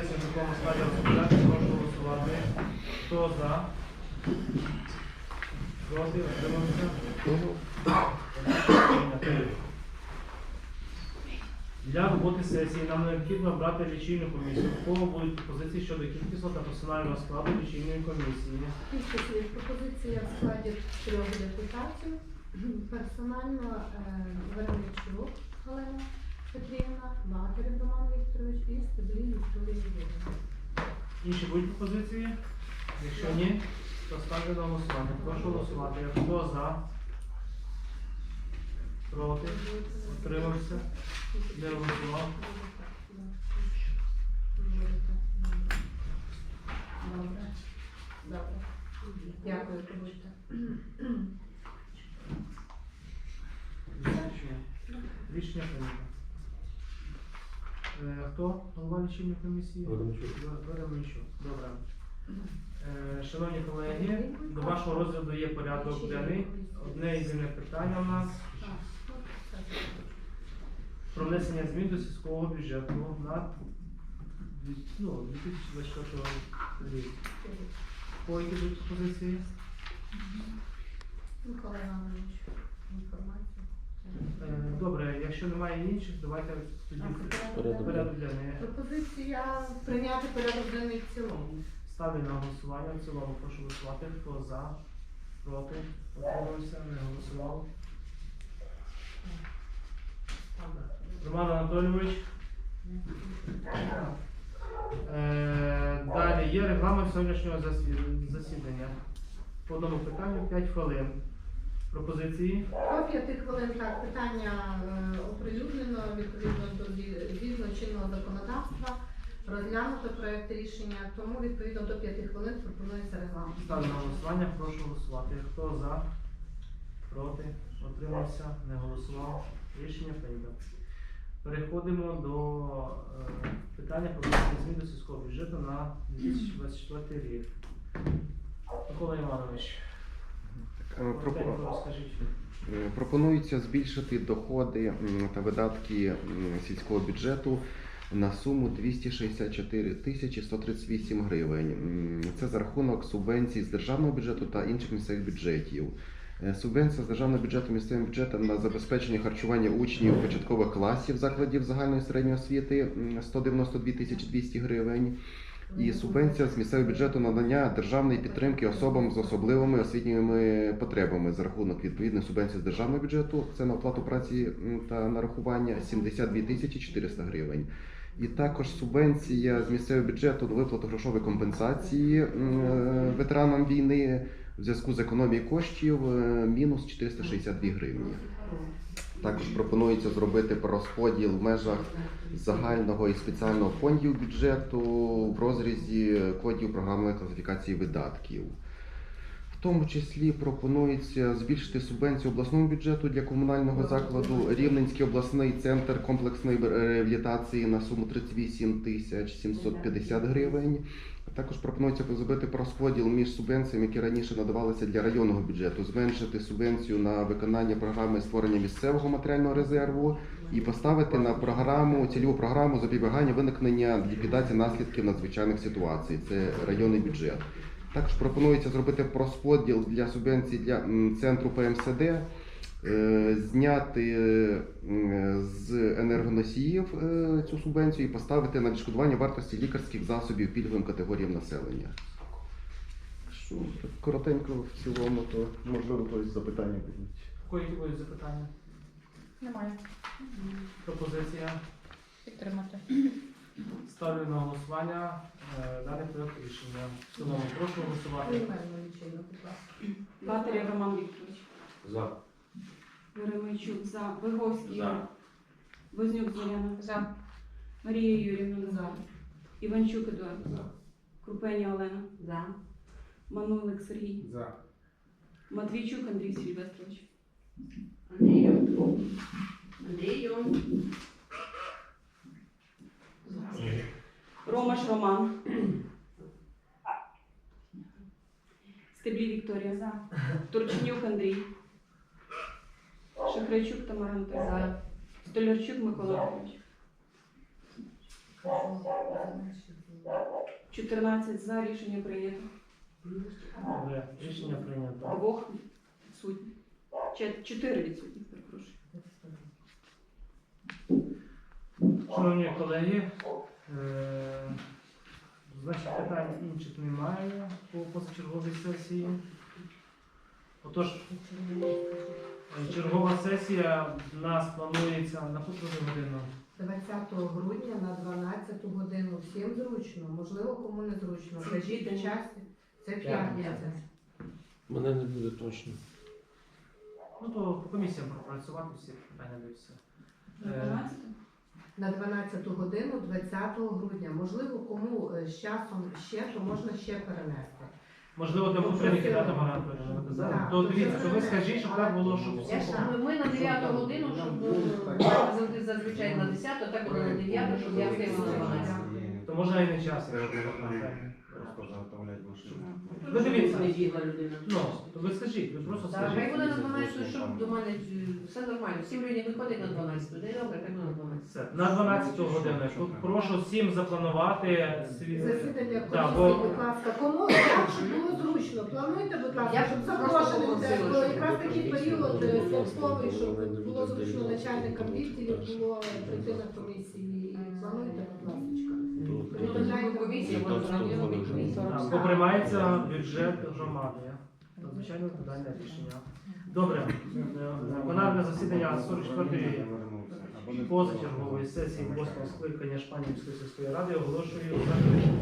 сесії в такому складі розпочати. Прошу голосувати. Хто за? Проти? Прийнято. Для роботи сесії нам необхідно обрати лічильну комісію. У кого будуть пропозиції щодо кількісного та персонального складу лічильної комісії? Кількість пропозиція в складі трьох депутатів. Персонально е, Верничук Галина Петрівна, Матерів Роман Вікторович і Стеблій Вікторія Юрійовна. Інші будуть пропозиції? Якщо ні, то ставлю на голосування. Прошу голосувати. Хто за? Проти? Утримався? Не голосував? Добре. Добре. Дякую, Кабуйте. Рішення прийнято. Е, Хто? Голова лічильної комісії? Вер- Добре. Е, Шановні колеги, до вашого розгляду є порядок денний. Одне єдине питання у нас про внесення змін до сільського бюджету на дві- ну, 2024 рік. По які будуть пропозиції? Микола Іванович, інформацію. Е, Добре, якщо немає інших, давайте тоді Порядок. порядок денний. Пропозиція прийняти порядок денний в цілому. Ставлю на голосування в цілому. Прошу голосувати. Хто за, проти, утримався, не голосував. Роман Анатолійович. Е, Далі є регламент сьогоднішнього засідання. По одному питанню 5 хвилин. Пропозиції? До п'яти хвилин так питання е, оприлюднено відповідно до згідно чинного законодавства. Розглянуто проект рішення, тому відповідно до п'яти хвилин пропонується регламент. Ставлю на голосування, прошу голосувати. Хто за, проти, утримався, не голосував. Рішення прийнято. Переходимо до е, питання про внесення змін до сільського бюджету на 2024 рік. Микола Іванович, Е, пропо- коротенько розкажіть. е, Пропонується збільшити доходи та видатки сільського бюджету на суму 264 тисячі 138 гривень. Це за рахунок субвенцій з державного бюджету та інших місцевих бюджетів. Е, Субвенція з державного бюджету місцевим бюджетом на забезпечення харчування учнів початкових класів закладів загальної середньої освіти м, 192 тисячі 200 гривень. І субвенція з місцевого бюджету надання державної підтримки особам з особливими освітніми потребами за рахунок відповідної субвенції з державного бюджету. Це на оплату праці та нарахування 72 тисячі 400 гривень. І також субвенція з місцевого бюджету на виплату грошової компенсації е, ветеранам війни в зв'язку з економією коштів е, мінус 462 гривні. Також пропонується зробити розподіл в межах загального і спеціального фондів бюджету в розрізі кодів програмної класифікації видатків. В тому числі пропонується збільшити субвенцію обласному бюджету для комунального закладу Рівненський обласний центр комплексної реабілітації на суму 38 тисяч 750 гривень. Також пропонується зробити розподіл між субвенціями, які раніше надавалися для районного бюджету, зменшити субвенцію на виконання програми створення місцевого матеріального резерву і поставити на програму цільову програму запобігання виникнення ліквідації наслідків надзвичайних ситуацій. Це районний бюджет. Також пропонується зробити розподіл для субвенцій для центру ПМСД, зняти з енергоносіїв е, цю субвенцію і поставити на відшкодування вартості лікарських засобів пільговим категоріям населення. Що коротенько в цілому, то можливо якісь запитання будуть. Які будуть запитання? Немає. Пропозиція? Підтримати. Ставлю на голосування е, даний проект рішення. В цілому прошу голосувати. Батарія Роман Вікторович. За. Веремейчук за. Виговський. За. Вознюк Зоряна. За. Марія Юрівна. За. Іванчук Едуард. За. Крупеня Олена. За. Манулик Сергій. За. Матвійчук Андрій Сильвестрович. Андрію. Андрію. Ромаш Роман. Стеблі Вікторія. За. Турченюк Андрій. Шахрайчук Тамара Анатолійовна. За. Столярчук Микола Петрович. 14 за. Рішення прийнято. Добре, рішення прийнято. Двох відсутніх. Чет- Чотири відсутніх, перепрошую. Шановні колеги, е, значить питань інших немає по позачерговій сесії. Отож, е, чергова сесія в нас планується на котру годину. 20 грудня на 12 годину. Всім зручно, можливо, кому не зручно. Кажіть часі. Це п'ятниця. Мене не буде точно. Ну то по комісіям пропрацювати всі питання де все. На Е, 12? На 12 годину 20 грудня. Можливо, кому е, з часом ще, то можна ще перенести. Можливо, там утренники дати. Так, То дивіться, то ви скажіть, щоб так було, щоб Я всі ж було. Ми на 9 годину, щоб е, завжди зазвичай на 10, так було на 9, щоб я встигла на 12. То можна і не час, якщо так. Ну, Ви дивіться. Не бігла людина. Ну, ви скажіть, ви просто Так, хай скажіть. буде на 12, щоб до мене е, все нормально. Всім людям виходить на 12. Де добре, хай на 12. Все, на 12 годину. Тут прошу всім запланувати свій Засідання Да, комісії, будь ласка, кому як щоб було зручно, плануйте, будь ласка, щоб просто теж, попросила, щоб якраз ви такий період е, Ну, святковий, щоб було зручно начальникам відділів було прийти на комісії. І Плануйте, будь ласка. Ну, то комісія, комісію. Так, бо приймається бюджет громади. Звичайно, питання рішення. Добре, е, пленарне засідання 44-ї позачергової сесії 8 скликання Шпанівської сільської ради оголошую закритим.